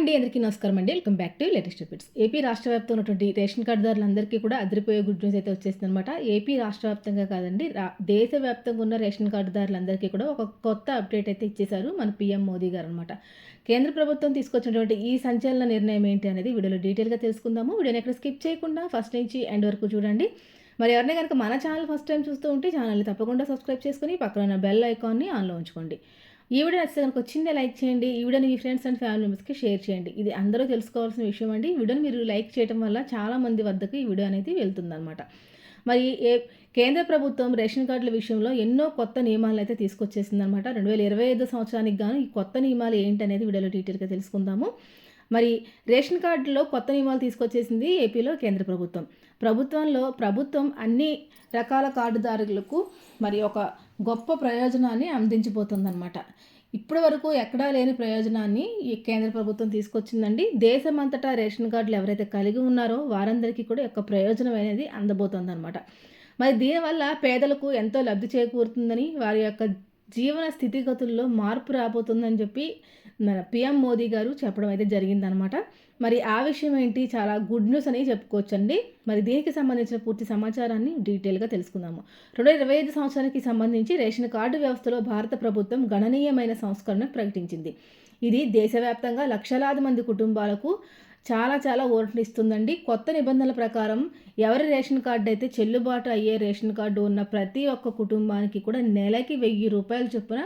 అండి అందరికీ నమస్కారం అండి. Welcome back to latest updates. AP రాష్ట్ర వ్యాప్తంగా ఉన్నటువంటి రేషన్ కార్డుదారులందరికీ కూడా అదిరిపోయే గుడ్ న్యూస్ అయితే వచ్చేసింది అనమాట ఏపీ రాష్ట్ర వ్యాప్తంగా కాదండి రా- దేశవ్యాప్తంగా ఉన్న రేషన్ కార్డుదారులందరికీ కూడా ఒక కొత్త అప్డేట్ అయితే ఇచ్చేశారు మన పీఎం మోదీ గారు అనమాట కేంద్ర ప్రభుత్వం తీసుకొచ్చినటువంటి ఈ సంచలన నిర్ణయం ఏంటి అనేది వీడియోలో డీటెయిల్గా తెలుసుకుందాము. వీడియోని ఎక్కడ స్కిప్ చేయకుండా ఫస్ట్ నుంచి ఎండ్ వరకు చూడండి. మరి ఎవరినే కనుక మన ఛానల్ ఫస్ట్ టైం చూస్తూ ఉంటే ఛానల్ని తప్పకుండా సబ్స్క్రైబ్ చేసుకుని పక్కన ఉన్న బెల్ ఐకాన్ని ఆన్లో ఉంచుకోండి. ఈ వీడియో నచ్చితే కనుక వచ్చిందే లైక్ చేయండి. ఈ వీడియోని మీ ఫ్రెండ్స్ అండ్ ఫ్యామిలీ మెంబర్స్కి షేర్ చేయండి. ఇది అందరూ తెలుసుకోవాల్సిన విషయం అండి. ఈ వీడియోని మీరు లైక్ చేయడం వల్ల చాలా మంది వద్దకు ఈ వీడియో అనేది వెళ్తుందన్నమాట. మరి ఏ కేంద్ర ప్రభుత్వం రేషన్ కార్డుల విషయంలో ఎన్నో కొత్త నియమాలు అయితే తీసుకొచ్చేసిందనమాట రెండు వేల ఇరవై ఐదు సంవత్సరానికి గాను ఈ కొత్త నియమాలు ఏంటి అనేది వీడియోలో డీటెయిల్గా తెలుసుకుందాము. మరి రేషన్ కార్డులో కొత్త నియమాలు తీసుకొచ్చేసింది ఏపీలో కేంద్ర ప్రభుత్వం. ప్రభుత్వంలో ప్రభుత్వం అన్ని రకాల కార్డుదారులకు మరి ఒక గొప్ప ప్రయోజనాన్ని అందించిపోతుందన్నమాట. ఇప్పటి వరకు ఎక్కడా లేని ప్రయోజనాన్ని ఈ కేంద్ర ప్రభుత్వం తీసుకొచ్చిందండి. దేశమంతటా రేషన్ కార్డులు ఎవరైతే కలిగి ఉన్నారో వారందరికీ కూడా యొక్క ప్రయోజనం అనేది అందబోతుందన్నమాట. మరి దీనివల్ల పేదలకు ఎంతో లబ్ధి చేకూరుతుందని వారి యొక్క జీవన స్థితిగతుల్లో మార్పు రాబోతుందని చెప్పి మన పిఎం మోదీ గారు చెప్పడం అయితే జరిగిందనమాట. మరి ఆ విషయం ఏంటి? చాలా గుడ్ న్యూస్ అని చెప్పుకోవచ్చండి. మరి దీనికి సంబంధించిన పూర్తి సమాచారాన్ని డీటెయిల్గా తెలుసుకుందాము. రెండు వేల ఇరవై ఐదు సంవత్సరానికి సంబంధించి రేషన్ కార్డు వ్యవస్థలో భారత ప్రభుత్వం గణనీయమైన సంస్కరణ ప్రకటించింది. ఇది దేశవ్యాప్తంగా లక్షలాది మంది కుటుంబాలకు చాలా చాలా ఓట్నిస్తుందండి కొత్త నిబంధనల ప్రకారం ఎవరి రేషన్ కార్డు అయితే చెల్లుబాటు అయ్యే రేషన్ కార్డు ఉన్న ప్రతి ఒక్క కుటుంబానికి కూడా నెలకి వెయ్యి రూపాయల చొప్పున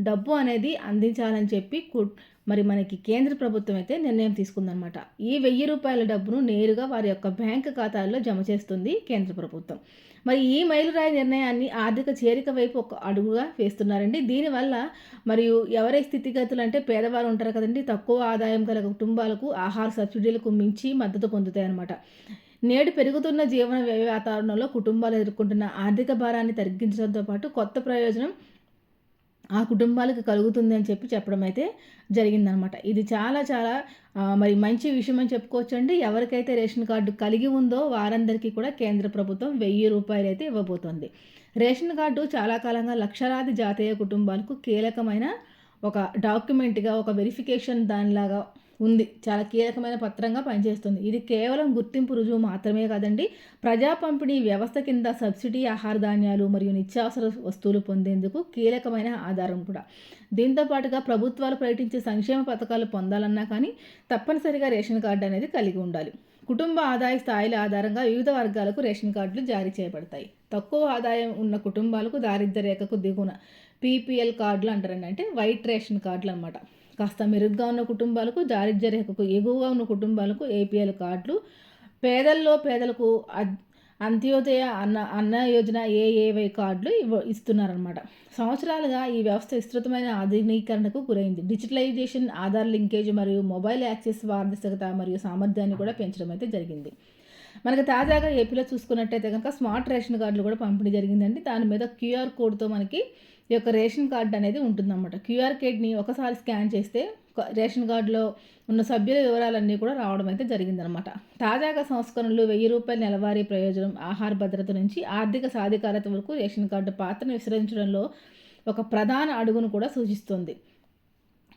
డబ్బు అనేది అందించాలని చెప్పి కు- మరి మనకి కేంద్ర ప్రభుత్వం అయితే నిర్ణయం తీసుకుందనమాట ఈ వెయ్యి రూపాయల డబ్బును నేరుగా వారి యొక్క బ్యాంక్ ఖాతాల్లో జమ చేస్తుంది కేంద్ర ప్రభుత్వం. మరి ఈ మైలురాయి నిర్ణయాన్ని ఆర్థిక చేరిక వైపు ఒక అడుగుగా వేస్తున్నారండి. దీనివల్ల మరియు ఎవరి స్థితిగతులు అంటే పేదవారు ఉంటారు కదండి తక్కువ ఆదాయం గల కుటుంబాలకు ఆహార సబ్సిడీలకు మించి మద్దతు పొందుతాయన్నమాట. నేడు పెరుగుతున్న జీవన వ్యయ వాతావరణంలో కుటుంబాలు ఎదుర్కొంటున్న ఆర్థిక భారాన్ని తగ్గించడంతో పాటు కొత్త ప్రయోజనం ఆ కుటుంబాలకు కలుగుతుంది అని చెప్పి చెప్పడం అయితే జరిగిందనమాట. ఇది చాలా చాలా మరి మంచి విషయం అని చెప్పుకోవచ్చండి. ఎవరికైతే రేషన్ కార్డు కలిగి ఉందో వారందరికీ కూడా కేంద్ర ప్రభుత్వం వెయ్యి రూపాయలు అయితే ఇవ్వబోతోంది. రేషన్ కార్డు చాలా కాలంగా లక్షలాది జాతీయ కుటుంబాలకు కీలకమైన ఒక డాక్యుమెంట్గా ఒక వెరిఫికేషన్ దానిలాగా ఉంది. చాలా కీలకమైన పత్రంగా పనిచేస్తుంది. ఇది కేవలం గుర్తింపు రుజువు మాత్రమే కాదండి. ప్రజా పంపిణీ వ్యవస్థ కింద సబ్సిడీ ఆహార ధాన్యాలు మరియు నిత్యావసర వస్తువులు పొందేందుకు కీలకమైన ఆధారం కూడా. దీంతో పాటుగా ప్రభుత్వాలు ప్రకటించే సంక్షేమ పథకాలు పొందాలన్నా కానీ తప్పనిసరిగా రేషన్ కార్డు అనేది కలిగి ఉండాలి. కుటుంబ ఆదాయ స్థాయిల ఆధారంగా వివిధ వర్గాలకు రేషన్ కార్డులు జారీ చేయబడతాయి. తక్కువ ఆదాయం ఉన్న కుటుంబాలకు దారిద్ర్య రేఖకు దిగున పీపీఎల్ కార్డులు అంటారండి. అంటే వైట్ రేషన్ కార్డులు అనమాట కాస్త మెరుగ్గా ఉన్న కుటుంబాలకు దారిద్ర్య రేఖకు ఎగువగా ఉన్న కుటుంబాలకు ఏపీఎల్ కార్డులు. పేదల్లో పేదలకు అంత్యోదయ అన్న అన్న యోజన ఏఏవై కార్డులు ఇవ్వ ఇస్తున్నారనమాట సంవత్సరాలుగా ఈ వ్యవస్థ విస్తృతమైన ఆధునీకరణకు గురైంది. డిజిటలైజేషన్ ఆధార్ లింకేజ్ మరియు మొబైల్ యాక్సెస్ పారదర్శకత మరియు సామర్థ్యాన్ని కూడా పెంచడం అయితే జరిగింది. మనకి తాజాగా ఏపీలో చూసుకున్నట్టయితే కనుక స్మార్ట్ రేషన్ కార్డులు కూడా పంపిణీ జరిగిందండి. దాని మీద క్యూఆర్ కోడ్తో మనకి ఈ యొక్క రేషన్ కార్డు అనేది ఉంటుందన్నమాట. క్యూఆర్ కోడ్ని ఒకసారి స్కాన్ చేస్తే రేషన్ కార్డులో ఉన్న సభ్యుల వివరాలన్నీ కూడా రావడం అయితే జరిగిందనమాట తాజాగా సంస్కరణలు వెయ్యి రూపాయల నెలవారీ ప్రయోజనం ఆహార భద్రత నుంచి ఆర్థిక సాధికారత వరకు రేషన్ కార్డు పాత్రను విస్తరించడంలో ఒక ప్రధాన అడుగును కూడా సూచిస్తుంది.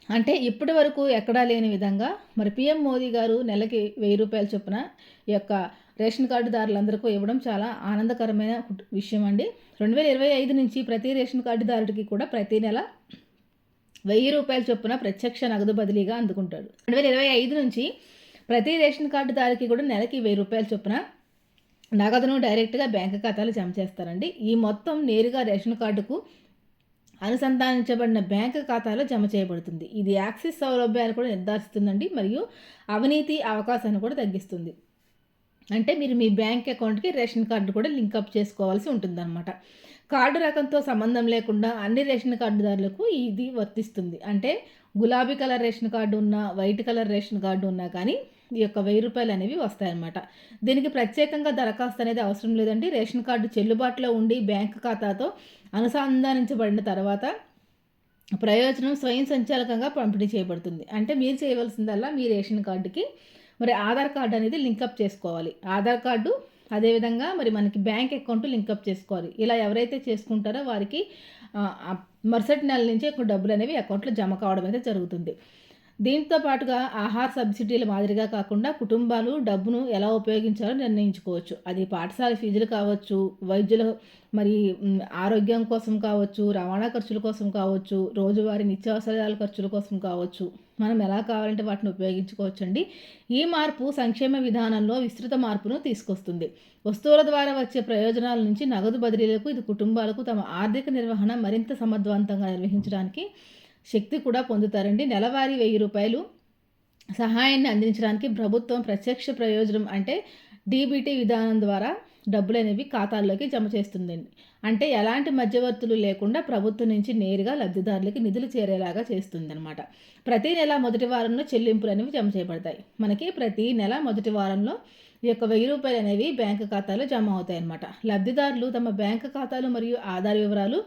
అంటే ఇప్పటి వరకు ఎక్కడా లేని విధంగా మరి పిఎం మోదీ గారు నెలకి వెయ్యి రూపాయల చొప్పున ఈ యొక్క రేషన్ కార్డుదారులందరికీ ఇవ్వడం చాలా ఆనందకరమైన విషయం అండి. రెండు వేల ఇరవై ఐదు నుంచి ప్రతి రేషన్ కార్డుదారుడికి కూడా ప్రతి నెల వెయ్యి రూపాయల చొప్పున ప్రత్యక్ష నగదు బదిలీగా అందుకుంటాడు. రెండు వేల ఇరవై ఐదు నుంచి ప్రతి రేషన్ కార్డుదారుకి కూడా నెలకి వెయ్యి రూపాయల చొప్పున నగదును డైరెక్ట్గా బ్యాంక్ ఖాతాలో జమ చేస్తారండి. ఈ మొత్తం నేరుగా రేషన్ కార్డుకు అనుసంధానించబడిన బ్యాంకు ఖాతాలో జమ చేయబడుతుంది. ఇది యాక్సిస్ సౌలభ్యాన్ని కూడా నిర్ధారిస్తుందండి మరియు అవినీతి అవకాశాన్ని కూడా తగ్గిస్తుంది. అంటే మీరు మీ బ్యాంక్ అకౌంట్కి రేషన్ కార్డు కూడా లింకప్ చేసుకోవాల్సి ఉంటుందన్నమాట. కార్డు రకంతో సంబంధం లేకుండా అన్ని రేషన్ కార్డుదారులకు ఇది వర్తిస్తుంది. అంటే గులాబీ కలర్ రేషన్ కార్డు ఉన్నా వైట్ కలర్ రేషన్ కార్డు ఉన్నా కానీ ఈ యొక్క వెయ్యి రూపాయలు అనేవి వస్తాయన్నమాట. దీనికి ప్రత్యేకంగా దరఖాస్తు అనేది అవసరం లేదండి. రేషన్ కార్డు చెల్లుబాటులో ఉండి బ్యాంక్ ఖాతాతో అనుసంధానించబడిన తర్వాత ప్రయోజనం స్వయం సంచాలకంగా పంపిణీ చేయబడుతుంది. అంటే మీరు చేయవలసిందల్లా మీ రేషన్ కార్డుకి మరి ఆధార్ కార్డు అనేది లింకప్ చేసుకోవాలి. ఆధార్ కార్డు అదేవిధంగా మరి మనకి బ్యాంక్ అకౌంట్ లింకప్ చేసుకోవాలి. ఇలా ఎవరైతే చేసుకుంటారో వారికి మరుసటి నెల నుంచి డబ్బులు అనేవి అకౌంట్లో జమ కావడం అయితే జరుగుతుంది. దీంతో పాటుగా ఆహార సబ్సిడీల మాదిరిగా కాకుండా కుటుంబాలు డబ్బును ఎలా ఉపయోగించాలో నిర్ణయించుకోవచ్చు. అది పాఠశాల ఫీజులు కావచ్చు వైద్యుల మరి ఆరోగ్యం కోసం కావచ్చు రవాణా ఖర్చుల కోసం కావచ్చు రోజువారీ నిత్యావసరాల ఖర్చుల కోసం కావచ్చు. మనం ఎలా కావాలంటే వాటిని ఉపయోగించుకోవచ్చండి. ఈ మార్పు సంక్షేమ విధానంలో విస్తృత మార్పును తీసుకొస్తుంది. వస్తువుల ద్వారా వచ్చే ప్రయోజనాల నుంచి నగదు బదిలీలకు ఇది కుటుంబాలకు తమ ఆర్థిక నిర్వహణ మరింత సమర్థవంతంగా నిర్వహించడానికి శక్తి కూడా పొందుతారండి. నెలవారీ వెయ్యి రూపాయలు సహాయాన్ని అందించడానికి ప్రభుత్వం ప్రత్యక్ష ప్రయోజనం అంటే డీబీటీ విధానం ద్వారా డబ్బులు అనేవి ఖాతాల్లోకి జమ చేస్తుందండి. అంటే ఎలాంటి మధ్యవర్తులు లేకుండా ప్రభుత్వం నుంచి నేరుగా లబ్ధిదారులకి నిధులు చేరేలాగా చేస్తుందన్నమాట. ప్రతి నెల మొదటి వారంలో చెల్లింపులు అనేవి జమ చేయబడతాయి. మనకి ప్రతి నెల మొదటి వారంలో ఈ యొక్క వెయ్యి రూపాయలు అనేవి బ్యాంకు ఖాతాలో జమ అవుతాయి అన్నమాట లబ్ధిదారులు తమ బ్యాంకు ఖాతాలు మరియు ఆధార్ వివరాలు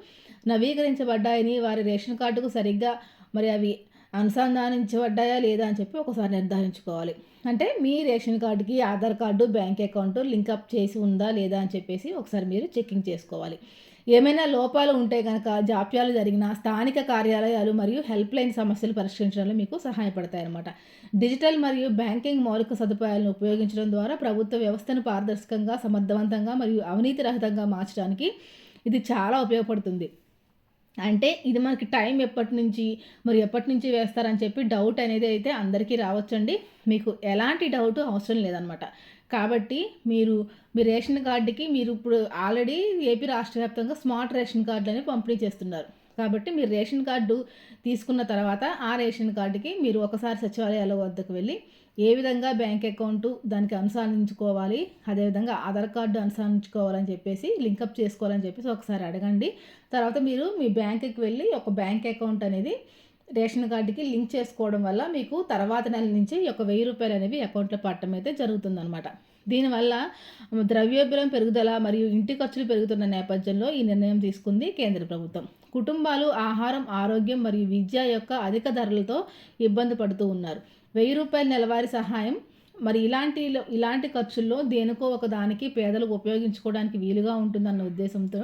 నవీకరించబడ్డాయని వారి రేషన్ కార్డుకు సరిగ్గా మరి అవి అనుసంధానించబడ్డాయా లేదా అని చెప్పి ఒకసారి నిర్ధారించుకోవాలి. అంటే మీ రేషన్ కార్డుకి Aadhaar card bank account link up చేసి ఉందా లేదా అని చెప్పేసి ఒకసారి మీరు చెక్కింగ్ చేసుకోవాలి. ఏమైనా లోపాలు ఉంటే కనుక జాప్యాలు జరిగిన స్థానిక కార్యాలయాలు మరియు హెల్ప్ లైన్ సమస్యలు పరిష్కరించడంలో మీకు సహాయపడతాయన్నమాట. డిజిటల్ మరియు బ్యాంకింగ్ మౌలిక సదుపాయాలను ఉపయోగించడం ద్వారా ప్రభుత్వ వ్యవస్థను పారదర్శకంగా సమర్థవంతంగా మరియు అవినీతి రహితంగా మార్చడానికి ఇది చాలా ఉపయోగపడుతుంది. అంటే ఇది మనకి టైం ఎప్పటి నుంచి మరి ఎప్పటి నుంచి వేస్తారని చెప్పి డౌట్ అనేది అయితే అందరికీ రావచ్చండి. మీకు ఎలాంటి డౌట్ అవసరం లేదనమాట. కాబట్టి మీరు మీ రేషన్ కార్డుకి మీరు ఇప్పుడు ఆల్రెడీ ఏపీ రాష్ట్ర వ్యాప్తంగా స్మార్ట్ రేషన్ కార్డులని పంపిణీ చేస్తున్నారు. కాబట్టి మీరు రేషన్ కార్డు తీసుకున్న తర్వాత ఆ రేషన్ కార్డుకి మీరు ఒకసారి సచివాలయాల వద్దకు వెళ్ళి ఏ విధంగా బ్యాంక్ అకౌంట్ దానికి అనుసరించుకోవాలి అదేవిధంగా ఆధార్ కార్డు అనుసరించుకోవాలని చెప్పేసి లింకప్ చేసుకోవాలని చెప్పేసి ఒకసారి అడగండి. తర్వాత మీరు మీ బ్యాంకుకి వెళ్ళి ఒక బ్యాంక్ అకౌంట్ అనేది రేషన్ కార్డుకి లింక్ చేసుకోవడం వల్ల మీకు తర్వాత నెల నుంచి ఒక వెయ్యి రూపాయలు అనేవి అకౌంట్లో పట్టడం అయితే జరుగుతుందన్నమాట. దీనివల్ల ద్రవ్యోభ్యం పెరుగుదల మరియు ఇంటి ఖర్చులు పెరుగుతున్న నేపథ్యంలో ఈ నిర్ణయం తీసుకుంది కేంద్ర ప్రభుత్వం. కుటుంబాలు ఆహారం ఆరోగ్యం మరియు విద్య యొక్క అధిక ధరలతో ఇబ్బంది పడుతూ ఉన్నారు. వెయ్యి రూపాయల నెలవారీ సహాయం మరి ఇలాంటి ఇలాంటి ఖర్చుల్లో దేనికో ఒక దానికి పేదలకు ఉపయోగించుకోవడానికి వీలుగా ఉంటుందన్న ఉద్దేశంతో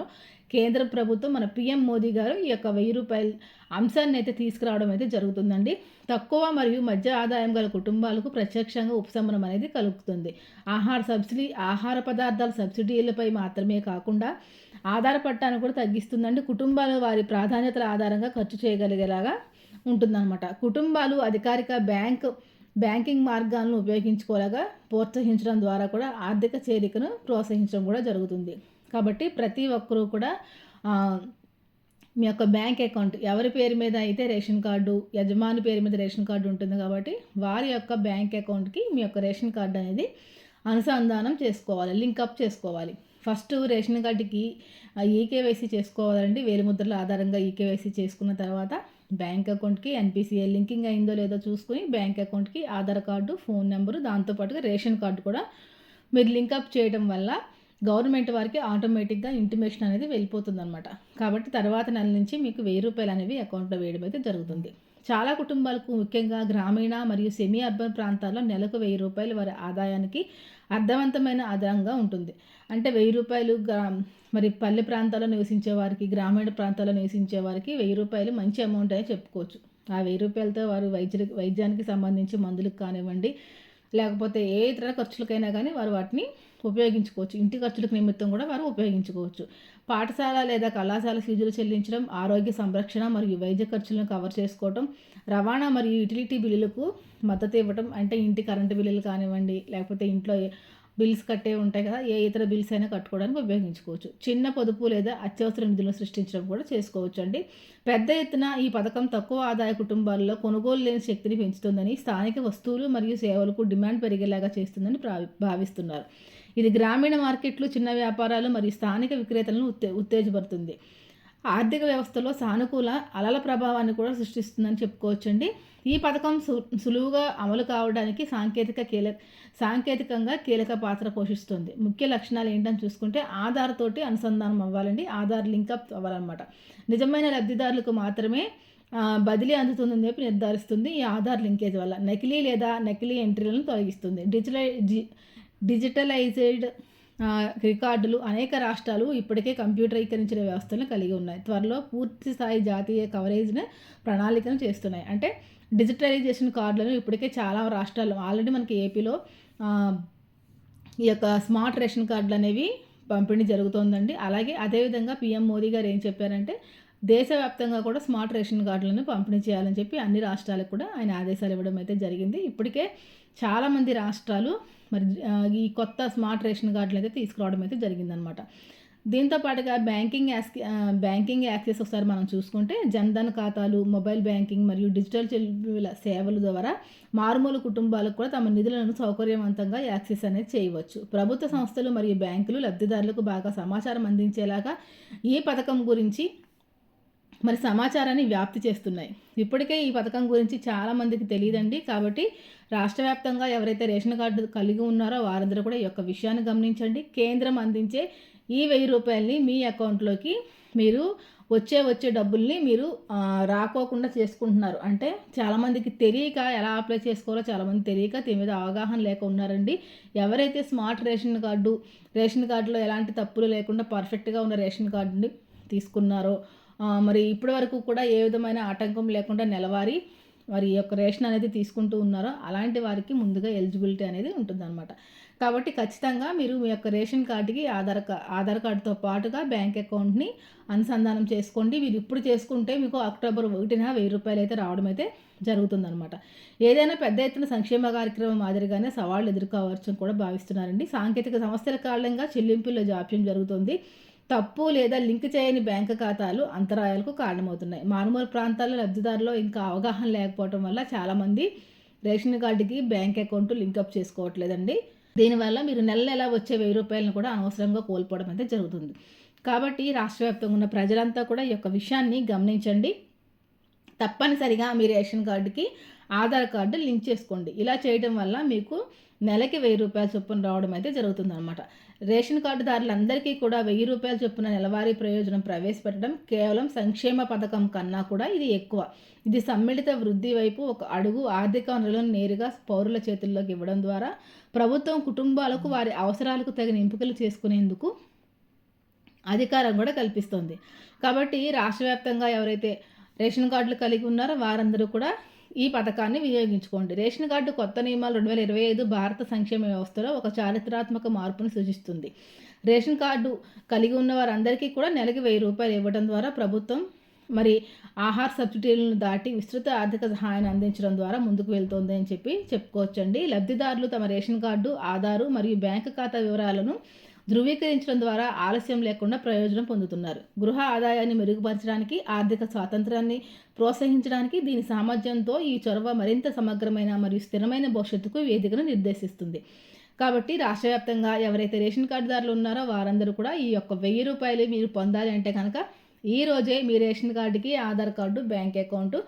కేంద్ర ప్రభుత్వం మన పిఎం మోదీ గారు ఈ యొక్క వెయ్యి రూపాయల అంశాన్ని అయితే తీసుకురావడం అయితే జరుగుతుందండి. తక్కువ మరియు మధ్య ఆదాయం గల కుటుంబాలకు ప్రత్యక్షంగా ఉపశమనం అనేది కలుగుతుంది. ఆహార సబ్సిడీ ఆహార పదార్థాల సబ్సిడీలపై మాత్రమే కాకుండా ఆధార పట్టాన్ని కూడా తగ్గిస్తుందండి. కుటుంబాలు వారి ప్రాధాన్యతల ఆధారంగా ఖర్చు చేయగలిగేలాగా ఉంటుందన్నమాట. కుటుంబాలు అధికారిక బ్యాంక్ బ్యాంకింగ్ మార్గాలను ఉపయోగించుకోలేగా ప్రోత్సహించడం ద్వారా కూడా ఆర్థిక చేరికను ప్రోత్సహించడం కూడా జరుగుతుంది. కాబట్టి ప్రతి ఒక్కరూ కూడా మీ యొక్క బ్యాంక్ అకౌంట్ ఎవరి పేరు మీద అయితే రేషన్ కార్డు యజమాని పేరు మీద రేషన్ కార్డు ఉంటుంది కాబట్టి వారి యొక్క బ్యాంక్ అకౌంట్కి మీ యొక్క రేషన్ కార్డు అనేది అనుసంధానం చేసుకోవాలి లింకప్ చేసుకోవాలి. ఫస్ట్ రేషన్ కార్డుకి ఈకేవైసీ చేసుకోవాలండి. వేలిముద్రల ఆధారంగా ఈకేవైసీ చేసుకున్న తర్వాత బ్యాంక్ అకౌంట్కి ఎన్పిసిఐ లింకింగ్ అయిందో లేదో చూసుకుని బ్యాంక్ అకౌంట్కి ఆధార్ కార్డు ఫోన్ నెంబరు దాంతోపాటుగా రేషన్ కార్డు కూడా మీరు లింకప్ చేయడం వల్ల గవర్నమెంట్ వారికి ఆటోమేటిక్గా ఇంటిమేషన్ అనేది వెళ్ళిపోతుందన్నమాట. కాబట్టి తర్వాత నెల నుంచి మీకు వెయ్యి రూపాయలు అనేవి అకౌంట్లో వేయడం అయితే జరుగుతుంది. చాలా కుటుంబాలకు ముఖ్యంగా గ్రామీణ మరియు సెమీ అర్బన్ ప్రాంతాల్లో నెలకు వెయ్యి రూపాయలు వారి ఆదాయానికి అర్థవంతమైన ఆదాయంగా ఉంటుంది. అంటే వెయ్యి రూపాయలు గ్రా మరి పల్లె ప్రాంతాల్లో నివసించే వారికి గ్రామీణ ప్రాంతాల్లో నివసించే వారికి వెయ్యి రూపాయలు మంచి అమౌంట్ అని చెప్పుకోవచ్చు. ఆ వెయ్యి రూపాయలతో వారు వైద్య వైద్యానికి సంబంధించి మందులకు కానివ్వండి లేకపోతే ఏ ఇతర ఖర్చులకైనా కానీ వారు వాటిని ఉపయోగించుకోవచ్చు. ఇంటి ఖర్చులకు నిమిత్తం కూడా వారు ఉపయోగించుకోవచ్చు. పాఠశాల లేదా కళాశాల ఫీజులు చెల్లించడం ఆరోగ్య సంరక్షణ మరియు వైద్య ఖర్చులను కవర్ చేసుకోవడం రవాణా మరియు యుటిలిటీ బిల్లులకు మద్దతు ఇవ్వడం అంటే ఇంటి కరెంటు బిల్లులు కానివ్వండి లేకపోతే ఇంట్లో ఏ- బిల్స్ కట్టే ఉంటాయి కదా ఏ ఇతర బిల్స్ అయినా కట్టుకోవడానికి ఉపయోగించుకోవచ్చు. చిన్న పొదుపు లేదా అత్యవసర నిధులను సృష్టించడం కూడా చేసుకోవచ్చు అండి పెద్ద ఎత్తున ఈ పథకం తక్కువ ఆదాయ కుటుంబాల్లో కొనుగోలు లేని శక్తిని పెంచుతుందని స్థానిక వస్తువులు మరియు సేవలకు డిమాండ్ పెరిగేలాగా చేస్తుందని భావి భావిస్తున్నారు. ఇది గ్రామీణ మార్కెట్లు చిన్న వ్యాపారాలు మరియు స్థానిక విక్రేతలను ఉత్తే ఉత్తేజపడుతుంది ఆర్థిక వ్యవస్థలో సానుకూల అలల ప్రభావాన్ని కూడా సృష్టిస్తుందని చెప్పుకోవచ్చండి. ఈ పథకం సు సులువుగా అమలు కావడానికి సాంకేతిక కీలక సాంకేతికంగా కీలక పాత్ర పోషిస్తుంది. ముఖ్య లక్షణాలు ఏంటని చూసుకుంటే ఆధార్ తోటి అనుసంధానం అవ్వాలండి. ఆధార్ లింకప్ అవ్వాలన్నమాట. నిజమైన లబ్ధిదారులకు మాత్రమే బదిలీ అందుతుందని చెప్పి నిర్ధారిస్తుంది ఈ ఆధార్ లింకేజ్ వల్ల. నకిలీ లేదా నకిలీ ఎంట్రీలను తొలగిస్తుంది. డిజిటలై డిజిటలైజ్డ్ రికార్డులు అనేక రాష్ట్రాలు ఇప్పటికే కంప్యూటరీకరించిన వ్యవస్థలను కలిగి ఉన్నాయి. త్వరలో పూర్తి స్థాయి జాతీయ కవరేజ్ను ప్రణాళికను చేస్తున్నాయి. అంటే డిజిటలైజేషన్ కార్డులను ఇప్పటికే చాలా రాష్ట్రాలు ఆల్రెడీ మనకి ఏపీలో ఈ యొక్క స్మార్ట్ రేషన్ కార్డులు అనేవి పంపిణీ జరుగుతోందండి. అలాగే అదేవిధంగా పీఎం మోదీ గారు ఏం చెప్పారంటే దేశవ్యాప్తంగా కూడా స్మార్ట్ రేషన్ కార్డులను పంపిణీ చేయాలని చెప్పి అన్ని రాష్ట్రాలకు కూడా ఆయన ఆదేశాలు ఇవ్వడం అయితే జరిగింది. ఇప్పటికే చాలామంది రాష్ట్రాలు మరి ఈ కొత్త స్మార్ట్ రేషన్ కార్డులు అయితే తీసుకురావడం అయితే జరిగిందనమాట దీంతో పాటుగా బ్యాంకింగ్ యాస్ బ్యాంకింగ్ యాక్సెస్ ఒకసారి మనం చూసుకుంటే జన్ధన్ ఖాతాలు మొబైల్ బ్యాంకింగ్ మరియు డిజిటల్ చెల్లింపుల సేవల ద్వారా మారుమూల కుటుంబాలకు కూడా తమ నిధులను సౌకర్యవంతంగా యాక్సెస్ అనేది చేయవచ్చు. ప్రభుత్వ సంస్థలు మరియు బ్యాంకులు లబ్ధిదారులకు బాగా సమాచారం అందించేలాగా ఈ పథకం గురించి మరి సమాచారాన్ని వ్యాప్తి చేస్తున్నాయి. ఇప్పటికే ఈ పథకం గురించి చాలామందికి తెలియదండి. కాబట్టి రాష్ట్ర వ్యాప్తంగా ఎవరైతే రేషన్ కార్డు కలిగి ఉన్నారో వారందరూ కూడా ఈ యొక్క విషయాన్ని గమనించండి. కేంద్రం అందించే ఈ వెయ్యి రూపాయలని మీ అకౌంట్లోకి మీరు వచ్చే వచ్చే డబ్బుల్ని మీరు రాకోకుండా చేసుకుంటున్నారు. అంటే చాలామందికి తెలియక ఎలా అప్లై చేసుకోవాలో చాలామంది తెలియక దీని మీద అవగాహన లేక ఉన్నారండి. ఎవరైతే స్మార్ట్ రేషన్ కార్డు రేషన్ కార్డులో ఎలాంటి తప్పులు లేకుండా పర్ఫెక్ట్గా ఉన్న రేషన్ కార్డుని తీసుకున్నారో మరి ఇప్పటి వరకు కూడా ఏ విధమైన ఆటంకం లేకుండా నెలవారీ మరి ఈ యొక్క రేషన్ అనేది తీసుకుంటూ ఉన్నారో అలాంటి వారికి ముందుగా ఎలిజిబిలిటీ అనేది ఉంటుందన్నమాట. కాబట్టి ఖచ్చితంగా మీరు మీ యొక్క రేషన్ కార్డుకి ఆధార్ ఆధార్ కార్డుతో పాటుగా బ్యాంక్ అకౌంట్ని అనుసంధానం చేసుకోండి. మీరు ఇప్పుడు చేసుకుంటే మీకు అక్టోబర్ ఒకటిన వెయ్యి రూపాయలు అయితే రావడం అయితే జరుగుతుందనమాట ఏదైనా పెద్ద ఎత్తున సంక్షేమ కార్యక్రమం మాదిరిగానే సవాళ్ళు ఎదుర్కోవచ్చు కూడా భావిస్తున్నారండి. సాంకేతిక సమస్యల కారణంగా చెల్లింపుల్లో జాప్యం జరుగుతుంది. తప్పు లేదా లింక్ చేయని బ్యాంకు ఖాతాలు అంతరాయాలకు కారణమవుతున్నాయి. మారుమూల ప్రాంతాల్లో లబ్ధిదారులో ఇంకా అవగాహన లేకపోవడం వల్ల చాలామంది రేషన్ కార్డుకి బ్యాంక్ అకౌంట్ లింకప్ చేసుకోవట్లేదండి. దీనివల్ల మీరు నెల నెల వచ్చే వెయ్యి రూపాయలను కూడా అనవసరంగా కోల్పోవడం అయితే జరుగుతుంది. కాబట్టి రాష్ట్ర వ్యాప్తంగా ఉన్న ప్రజలంతా కూడా ఈ యొక్క విషయాన్ని గమనించండి. తప్పనిసరిగా మీ రేషన్ కార్డుకి ఆధార్ కార్డు లింక్ చేసుకోండి. ఇలా చేయడం వల్ల మీకు నెలకి వెయ్యి రూపాయల చొప్పున రావడం అయితే జరుగుతుందన్నమాట. రేషన్ కార్డు దారులందరికీ కూడా వెయ్యి రూపాయల చొప్పున నెలవారీ ప్రయోజనం ప్రవేశపెట్టడం కేవలం సంక్షేమ పథకం కన్నా కూడా ఇది ఎక్కువ. ఇది సమ్మిళిత వృద్ధి వైపు ఒక అడుగు ఆర్థిక వనరులను నేరుగా పౌరుల చేతుల్లోకి ఇవ్వడం ద్వారా ప్రభుత్వం కుటుంబాలకు వారి అవసరాలకు తగిన ఎంపికలు చేసుకునేందుకు అధికారం కూడా కల్పిస్తుంది. కాబట్టి రాష్ట్ర వ్యాప్తంగా ఎవరైతే రేషన్ కార్డులు కలిగి ఉన్నారో వారందరూ కూడా ఈ పథకాన్ని వినియోగించుకోండి. రేషన్ కార్డు కొత్త నియమాలు రెండు వేల ఇరవై ఐదు భారత సంక్షేమ వ్యవస్థలో ఒక చారిత్రాత్మక మార్పును సూచిస్తుంది. రేషన్ కార్డు కలిగి ఉన్న వారందరికీ కూడా నెలకి వెయ్యి రూపాయలు ఇవ్వడం ద్వారా ప్రభుత్వం మరి ఆహార సబ్సిడీలను దాటి విస్తృత ఆర్థిక సహాయాన్ని అందించడం ద్వారా ముందుకు వెళ్తోంది అని చెప్పి చెప్పుకోవచ్చండి. లబ్ధిదారులు తమ రేషన్ కార్డు ఆధారు మరియు బ్యాంకు ఖాతా వివరాలను ధృవీకరించడం ద్వారా ఆలస్యం లేకుండా ప్రయోజనం పొందుతున్నారు. గృహ ఆదాయాన్ని మెరుగుపరచడానికి ఆర్థిక స్వాతంత్రాన్ని ప్రోత్సహించడానికి దీని సామర్థ్యంతో ఈ చొరవ మరింత సమగ్రమైన మరియు స్థిరమైన భవిష్యత్తుకు వేదికను నిర్దేశిస్తుంది. కాబట్టి రాష్ట్ర వ్యాప్తంగా ఎవరైతే రేషన్ కార్డుదారులు ఉన్నారో వారందరూ కూడా ఈ యొక్క వెయ్యి రూపాయలు మీరు పొందాలి అంటే కనుక ఈ రోజే మీ రేషన్ కార్డుకి Aadhaar card bank account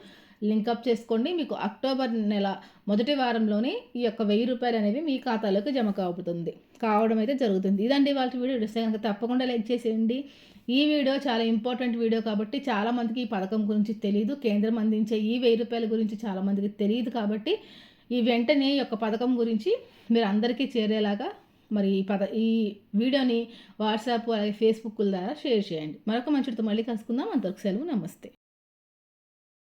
link up చేసుకోండి. మీకు అక్టోబర్ నెల మొదటి వారంలోనే ఈ యొక్క వెయ్యి రూపాయలు అనేవి మీ ఖాతాలోకి జమ కావుతుంది కావడం అయితే జరుగుతుంది. ఇదండి వాళ్ళ వీడియో. చూస్తే కనుక తప్పకుండా లైక్ చేసేయండి. ఈ వీడియో చాలా ఇంపార్టెంట్ వీడియో కాబట్టి చాలామందికి ఈ పథకం గురించి తెలియదు కేంద్రం అందించే ఈ వెయ్యి రూపాయల గురించి చాలామందికి తెలియదు కాబట్టి ఈ వెంటనే ఈ యొక్క పథకం గురించి మీరు అందరికీ చేరేలాగా మరి ఈ పద ఈ వీడియోని వాట్సాప్ అలాగే ఫేస్బుక్ ద్వారా షేర్ చేయండి. మరొక మంచితో మళ్ళీ కలుసుకుందాం. అంతవరకు సెలవు. నమస్తే.